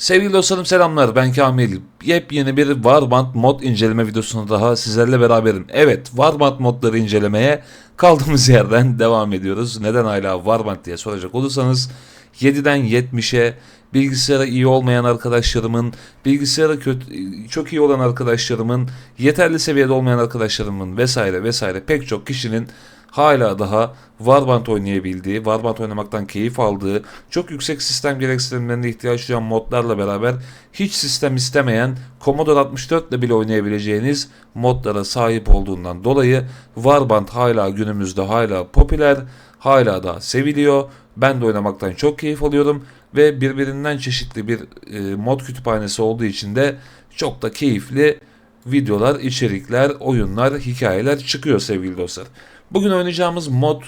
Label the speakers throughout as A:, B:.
A: Sevgili dostlarım selamlar ben Kamil. Yepyeni bir Warband mod inceleme videosunda daha sizlerle beraberim. Evet Warband modları incelemeye kaldığımız yerden devam ediyoruz. Neden hala Warband diye soracak olursanız 7'den 70'e bilgisayara iyi olmayan arkadaşlarımın, bilgisayara kötü, çok iyi olan arkadaşlarımın, yeterli seviyede olmayan arkadaşlarımın vesaire vesaire pek çok kişinin hala daha Warband oynayabildiği, Warband oynamaktan keyif aldığı, çok yüksek sistem gereksinimlerine ihtiyaç duyan modlarla beraber hiç sistem istemeyen Commodore 64 ile bile oynayabileceğiniz modlara sahip olduğundan dolayı Warband hala günümüzde hala popüler, hala da seviliyor. Ben de oynamaktan çok keyif alıyorum ve birbirinden çeşitli bir e, mod kütüphanesi olduğu için de çok da keyifli videolar, içerikler, oyunlar, hikayeler çıkıyor sevgili dostlar. Bugün oynayacağımız mod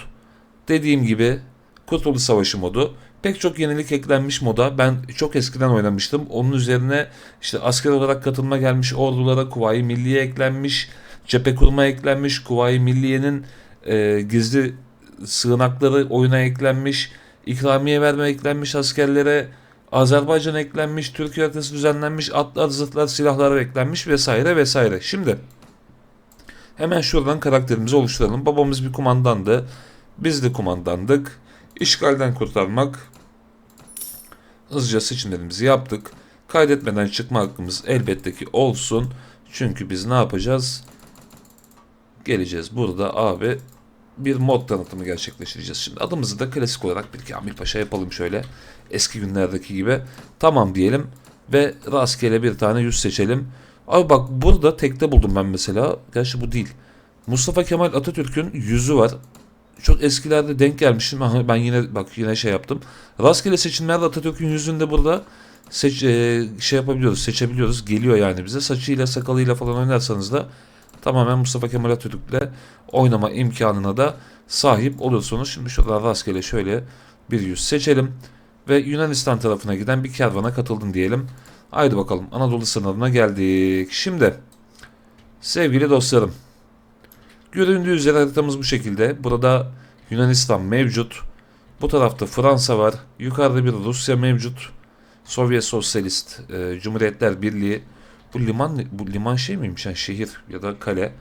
A: dediğim gibi Kurtuluş Savaşı modu. Pek çok yenilik eklenmiş moda. Ben çok eskiden oynamıştım. Onun üzerine işte asker olarak katılma gelmiş ordulara Kuvayi Milliye eklenmiş. Cephe kurma eklenmiş. Kuvayi Milliye'nin e, gizli sığınakları oyuna eklenmiş. İkramiye verme eklenmiş askerlere. Azerbaycan eklenmiş, Türkiye haritası düzenlenmiş, atlar, zırhlar, silahlar eklenmiş vesaire vesaire. Şimdi hemen şuradan karakterimizi oluşturalım. Babamız bir kumandandı. Biz de kumandandık. İşgalden kurtarmak. Hızlıca seçimlerimizi yaptık. Kaydetmeden çıkma hakkımız elbette ki olsun. Çünkü biz ne yapacağız? Geleceğiz burada abi bir mod tanıtımı gerçekleştireceğiz. Şimdi adımızı da klasik olarak bir Kamil Paşa yapalım şöyle. Eski günlerdeki gibi. Tamam diyelim ve rastgele bir tane yüz seçelim. Abi bak burada tekte buldum ben mesela. Gerçi bu değil. Mustafa Kemal Atatürk'ün yüzü var. Çok eskilerde denk gelmiştim. Ben yine bak yine şey yaptım. Rastgele seçimlerde Atatürk'ün yüzünde burada seç, e, şey yapabiliyoruz, seçebiliyoruz. Geliyor yani bize. Saçıyla, sakalıyla falan oynarsanız da tamamen Mustafa Kemal Atatürk'le oynama imkanına da sahip olursunuz. Şimdi şurada rastgele şöyle bir yüz seçelim ve Yunanistan tarafına giden bir kervana katıldım diyelim. Haydi bakalım Anadolu sınırına geldik. Şimdi sevgili dostlarım göründüğü üzere haritamız bu şekilde. Burada Yunanistan mevcut. Bu tarafta Fransa var. Yukarıda bir Rusya mevcut. Sovyet Sosyalist e, Cumhuriyetler Birliği. Bu liman bu liman şey miymiş yani şehir ya da kale.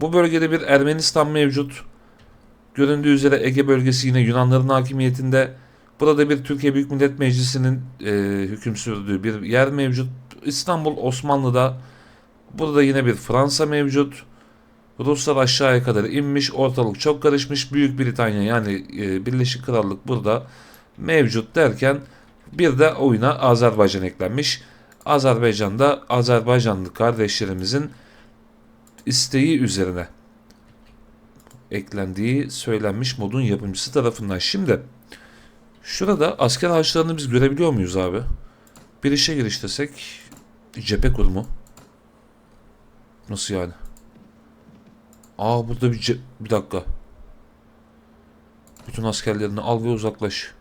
A: Bu bölgede bir Ermenistan mevcut. Göründüğü üzere Ege bölgesi yine Yunanların hakimiyetinde. Burada bir Türkiye Büyük Millet Meclisi'nin e, hüküm sürdüğü bir yer mevcut. İstanbul Osmanlı'da. Burada yine bir Fransa mevcut. Ruslar aşağıya kadar inmiş. Ortalık çok karışmış. Büyük Britanya yani e, Birleşik Krallık burada mevcut derken bir de oyuna Azerbaycan eklenmiş. Azerbaycan'da Azerbaycanlı kardeşlerimizin isteği üzerine eklendiği söylenmiş modun yapımcısı tarafından. Şimdi şurada asker harçlarını biz görebiliyor muyuz abi? Bir işe giriş desek cephe kurumu. Nasıl yani? Aa burada bir ce- bir dakika. Bütün askerlerini al ve uzaklaş.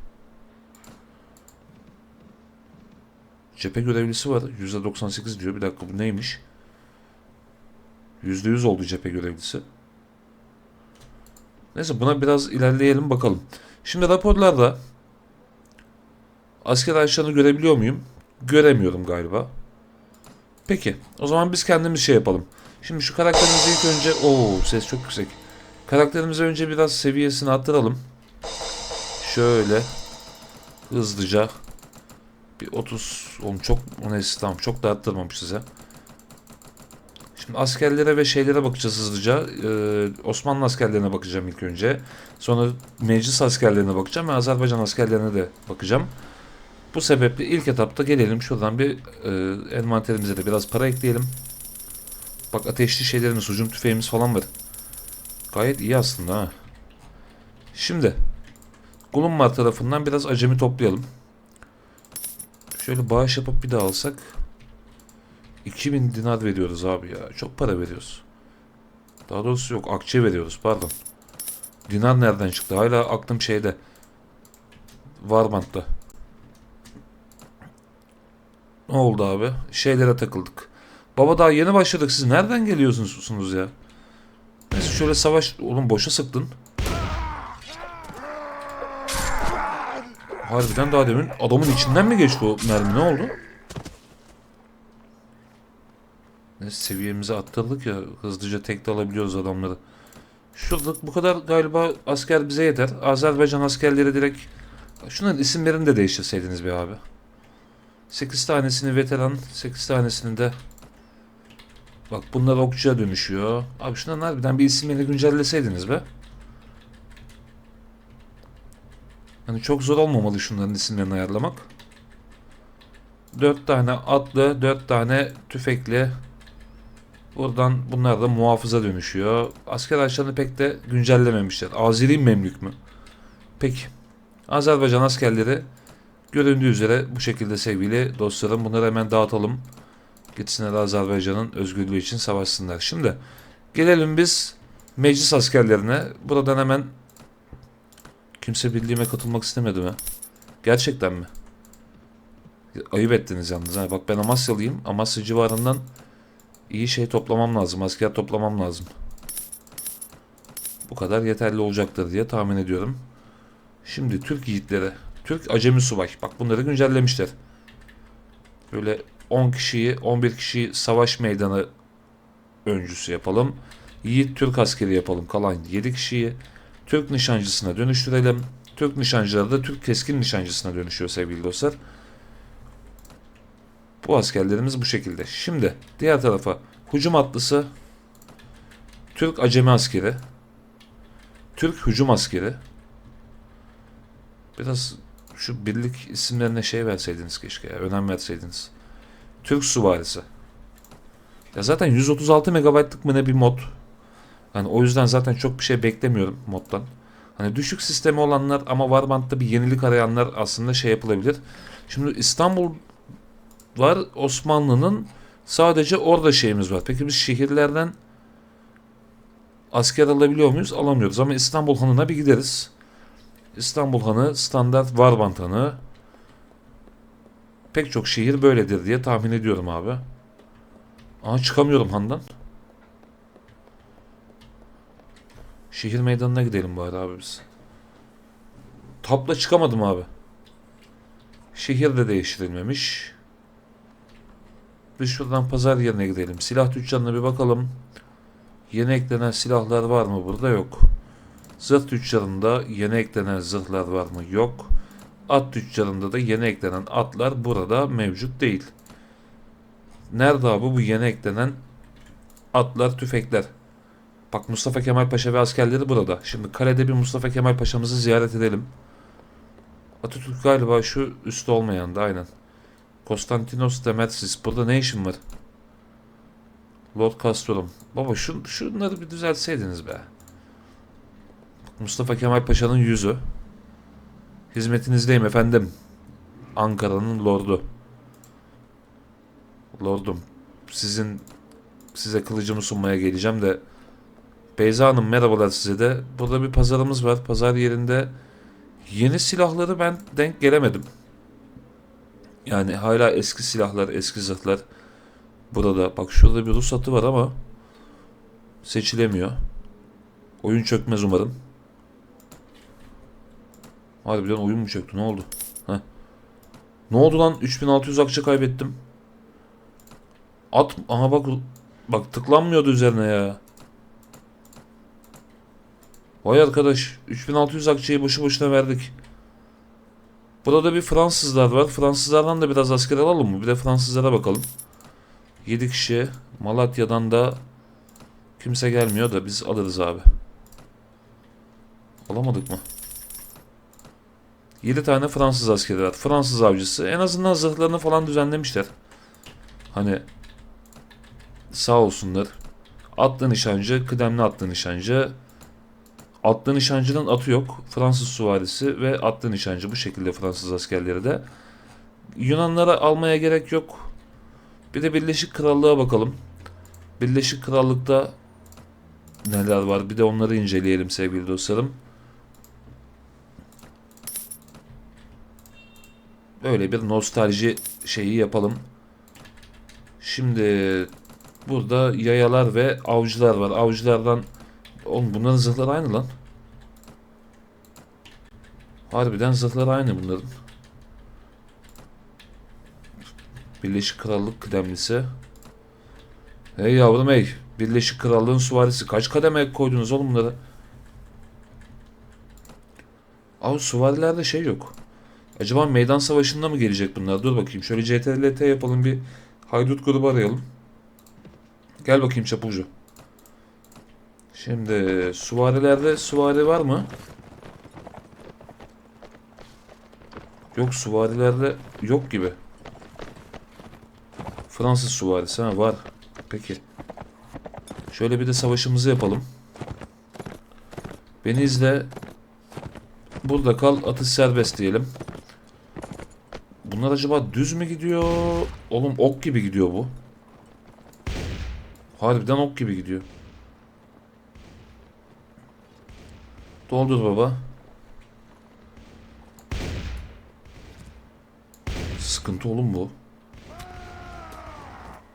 A: Cephe görevlisi var. %98 diyor. Bir dakika bu neymiş? %100 oldu cephe görevlisi. Neyse buna biraz ilerleyelim bakalım. Şimdi raporlarda asker araçlarını görebiliyor muyum? Göremiyorum galiba. Peki. O zaman biz kendimiz şey yapalım. Şimdi şu karakterimizi ilk önce... Oo ses çok yüksek. Karakterimize önce biraz seviyesini arttıralım. Şöyle. Hızlıca. Bir 30... Oğlum çok... Neyse tamam çok da arttırmamış size. Şimdi askerlere ve şeylere bakacağız hızlıca. Ee, Osmanlı askerlerine bakacağım ilk önce. Sonra meclis askerlerine bakacağım ve Azerbaycan askerlerine de bakacağım. Bu sebeple ilk etapta gelelim şuradan bir e, envanterimize de biraz para ekleyelim. Bak ateşli şeylerimiz, hücum tüfeğimiz falan var. Gayet iyi aslında ha. Şimdi Gulunmar tarafından biraz acemi toplayalım. Şöyle bağış yapıp bir daha alsak 2000 dinar veriyoruz abi ya. Çok para veriyoruz. Daha doğrusu yok akçe veriyoruz pardon. Dinar nereden çıktı? Hala aklım şeyde. Varbant'ta. Ne oldu abi? Şeylere takıldık. Baba daha yeni başladık. Siz nereden geliyorsunuz ya? Neyse şöyle savaş... Oğlum boşa sıktın. Harbiden daha demin adamın içinden mi geçti o mermi? Ne oldu? Neyse seviyemizi atladık ya. Hızlıca tek de alabiliyoruz adamları. Şurada bu kadar galiba asker bize yeter. Azerbaycan askerleri direkt... Şunların isimlerini de değiştirseydiniz be abi. 8 tanesini veteran, 8 tanesini de Bak bunlar okçuya dönüşüyor. Abi şunların harbiden bir isimlerini güncelleseydiniz be. Hani çok zor olmamalı şunların isimlerini ayarlamak. 4 tane atlı, 4 tane tüfekli. Buradan bunlar da muhafıza dönüşüyor. Asker açlarını pek de güncellememişler. Azeri Memlük mü? Peki. Azerbaycan askerleri göründüğü üzere bu şekilde sevgili dostlarım. Bunları hemen dağıtalım. Gitsinler Azerbaycan'ın özgürlüğü için savaşsınlar. Şimdi gelelim biz meclis askerlerine. Buradan hemen kimse birliğime katılmak istemedi mi? Gerçekten mi? Ayıp ettiniz yalnız. Ha. Bak ben Amasyalıyım. Amasya civarından iyi şey toplamam lazım. Asker toplamam lazım. Bu kadar yeterli olacaktır diye tahmin ediyorum. Şimdi Türk yiğitleri. Türk acemi subay. Bak bunları güncellemişler. Böyle 10 kişiyi, 11 kişiyi savaş meydanı öncüsü yapalım. Yiğit Türk askeri yapalım. Kalan 7 kişiyi Türk nişancısına dönüştürelim. Türk nişancıları da Türk keskin nişancısına dönüşüyor sevgili dostlar. Bu askerlerimiz bu şekilde. Şimdi diğer tarafa hücum atlısı Türk acemi askeri Türk hücum askeri Biraz şu birlik isimlerine şey verseydiniz keşke ya, önem verseydiniz. Türk süvarisi. Ya zaten 136 megabaytlık mı ne bir mod. Yani o yüzden zaten çok bir şey beklemiyorum moddan. Hani düşük sistemi olanlar ama Warband'da bir yenilik arayanlar aslında şey yapılabilir. Şimdi İstanbul var Osmanlı'nın sadece orada şeyimiz var. Peki biz şehirlerden asker alabiliyor muyuz? Alamıyoruz ama İstanbul Hanı'na bir gideriz. İstanbul Hanı standart Warband Hanı. Pek çok şehir böyledir diye tahmin ediyorum abi. Aa çıkamıyorum handan. Şehir meydanına gidelim bari abi biz. Tapla çıkamadım abi. Şehir de değiştirilmemiş. Biz şuradan pazar yerine gidelim. Silah tüccarına bir bakalım. Yeni eklenen silahlar var mı burada? Yok. Zırh tüccarında yeni eklenen zırhlar var mı? Yok. At tüccarında da yeni eklenen atlar burada mevcut değil. Nerede abi bu yeni eklenen atlar, tüfekler? Bak Mustafa Kemal Paşa ve askerleri burada. Şimdi kalede bir Mustafa Kemal Paşa'mızı ziyaret edelim. Atatürk galiba şu üstte olmayan da aynen. Konstantinos Demetris. Burada ne işin var? Lord Castor'um. Baba şu, şunları bir düzeltseydiniz be. Mustafa Kemal Paşa'nın yüzü. Hizmetinizdeyim efendim. Ankara'nın lordu. Lordum. Sizin size kılıcımı sunmaya geleceğim de Beyza Hanım merhabalar size de. Burada bir pazarımız var. Pazar yerinde yeni silahları ben denk gelemedim. Yani hala eski silahlar, eski zırhlar burada. Bak şurada bir Rus atı var ama seçilemiyor. Oyun çökmez umarım. Harbiden oyun mu çöktü? Ne oldu? Heh. Ne oldu lan? 3600 akçe kaybettim. At aha bak bak tıklanmıyordu üzerine ya. Vay arkadaş 3600 akçeyi boşu boşuna verdik. Burada bir Fransızlar var. Fransızlardan da biraz asker alalım mı? Bir de Fransızlara bakalım. 7 kişi. Malatya'dan da kimse gelmiyor da biz alırız abi. Alamadık mı? 7 tane Fransız askeri var. Fransız avcısı. En azından zırhlarını falan düzenlemişler. Hani sağ olsunlar. Atlı nişancı, kıdemli atlı nişancı. Atlı nişancının atı yok. Fransız süvarisi ve atlı nişancı bu şekilde Fransız askerleri de. Yunanlara almaya gerek yok. Bir de Birleşik Krallığa bakalım. Birleşik Krallık'ta neler var bir de onları inceleyelim sevgili dostlarım. Böyle bir nostalji şeyi yapalım. Şimdi burada yayalar ve avcılar var. Avcılardan Oğlum bunların zırhları aynı lan. Harbiden zırhları aynı bunların. Birleşik Krallık kıdemlisi. Hey yavrum hey. Birleşik Krallığın süvarisi. Kaç kademe koydunuz oğlum bunları? Abi süvarilerde şey yok. Acaba meydan savaşında mı gelecek bunlar? Dur bakayım. Şöyle CTRL-T yapalım bir haydut grubu arayalım. Gel bakayım çapulcu. Şimdi süvarilerde süvari var mı? Yok süvarilerde yok gibi. Fransız süvarisi ha var. Peki. Şöyle bir de savaşımızı yapalım. Beni izle. Burada kal atış serbest diyelim. Bunlar acaba düz mü gidiyor? Oğlum ok gibi gidiyor bu. Harbiden ok gibi gidiyor. Doldur baba. Sıkıntı oğlum bu.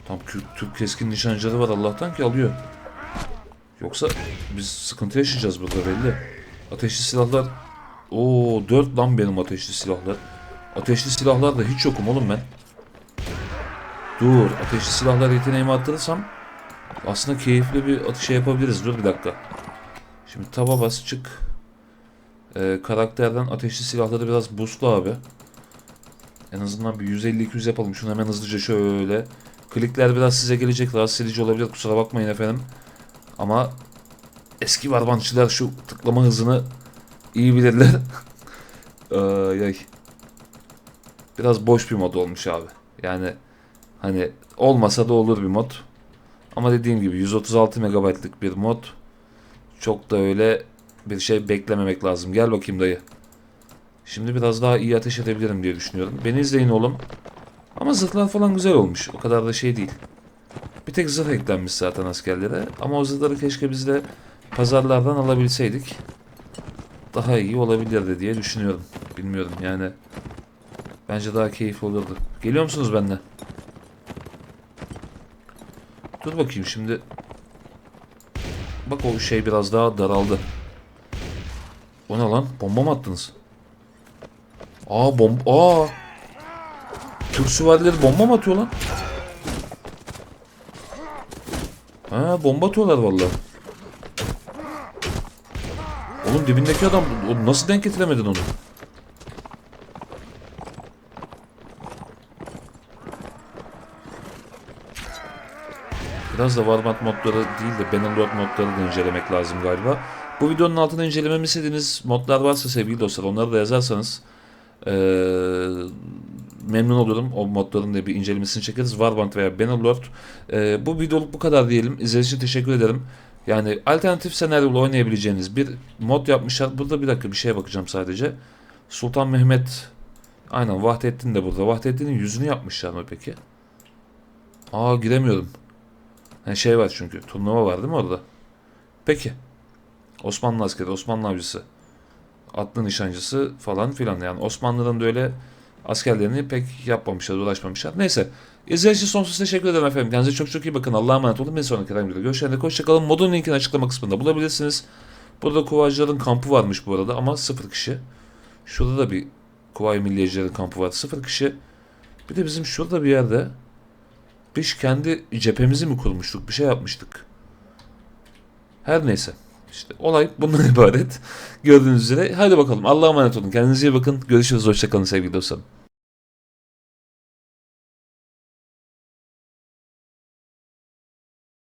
A: Tam Türk, keskin nişancıları var Allah'tan ki alıyor. Yoksa biz sıkıntı yaşayacağız burada belli. Ateşli silahlar... Oo 4 lan benim ateşli silahlar. Ateşli silahlar da hiç yokum oğlum ben. Dur ateşli silahlar yeteneğimi arttırırsam aslında keyifli bir atış şey yapabiliriz. Dur bir dakika. Şimdi taba bas çık. Ee, karakterden ateşli silahları biraz boostla abi. En azından bir 150-200 yapalım. Şunu hemen hızlıca şöyle. Klikler biraz size gelecek. Rahatsız edici olabilir. Kusura bakmayın efendim. Ama eski varbançılar şu tıklama hızını iyi bilirler. ay, ay. Biraz boş bir mod olmuş abi. Yani hani olmasa da olur bir mod. Ama dediğim gibi 136 MB'lık bir mod. Çok da öyle bir şey beklememek lazım. Gel bakayım dayı. Şimdi biraz daha iyi ateş edebilirim diye düşünüyorum. Beni izleyin oğlum. Ama zırhlar falan güzel olmuş. O kadar da şey değil. Bir tek zırh eklenmiş zaten askerlere. Ama o zırhları keşke biz de pazarlardan alabilseydik. Daha iyi olabilirdi diye düşünüyorum. Bilmiyorum yani. Bence daha keyifli olurdu. Geliyor musunuz benimle? Dur bakayım şimdi. Bak o şey biraz daha daraldı. O ne lan? Bomba mı attınız? Aa bomba. Aa. Türk süvarileri bomba mı atıyor lan? Ha bomba atıyorlar vallahi. Oğlum dibindeki adam nasıl denk getiremedin onu? Biraz da Warband modları değil de Bannerlord modları da incelemek lazım galiba. Bu videonun altına incelememi istediğiniz modlar varsa sevgili dostlar onları da yazarsanız ee, memnun olurum. O modların da bir incelemesini çekeriz. Warband veya Bannerlord. Ee, bu videoluk bu kadar diyelim. İzlediğiniz için teşekkür ederim. Yani alternatif senaryolu oynayabileceğiniz bir mod yapmışlar. Burada bir dakika bir şeye bakacağım sadece. Sultan Mehmet Aynen Vahdettin de burada. Vahdettin'in yüzünü yapmışlar mı peki? Aa giremiyorum. Yani şey var çünkü. Turnuva var değil mi orada? Peki. Osmanlı askeri, Osmanlı avcısı. Atlı nişancısı falan filan. Yani Osmanlı'dan da öyle askerlerini pek yapmamışlar, uğraşmamışlar. Neyse. İzlediğiniz için sonsuz teşekkür ederim efendim. Kendinize çok çok iyi bakın. Allah'a emanet olun. Bir sonraki videoda görüşene dek hoşçakalın. Modun linkini açıklama kısmında bulabilirsiniz. Burada kuvaycıların kampı varmış bu arada ama sıfır kişi. Şurada da bir Kuvayi Milliyecilerin kampı var. Sıfır kişi. Bir de bizim şurada bir yerde biz kendi cephemizi mi kurmuştuk? Bir şey yapmıştık. Her neyse. İşte olay bundan ibaret. Gördüğünüz üzere. Hadi bakalım. Allah'a emanet olun. Kendinize iyi bakın. Görüşürüz. Hoşçakalın sevgili dostlarım.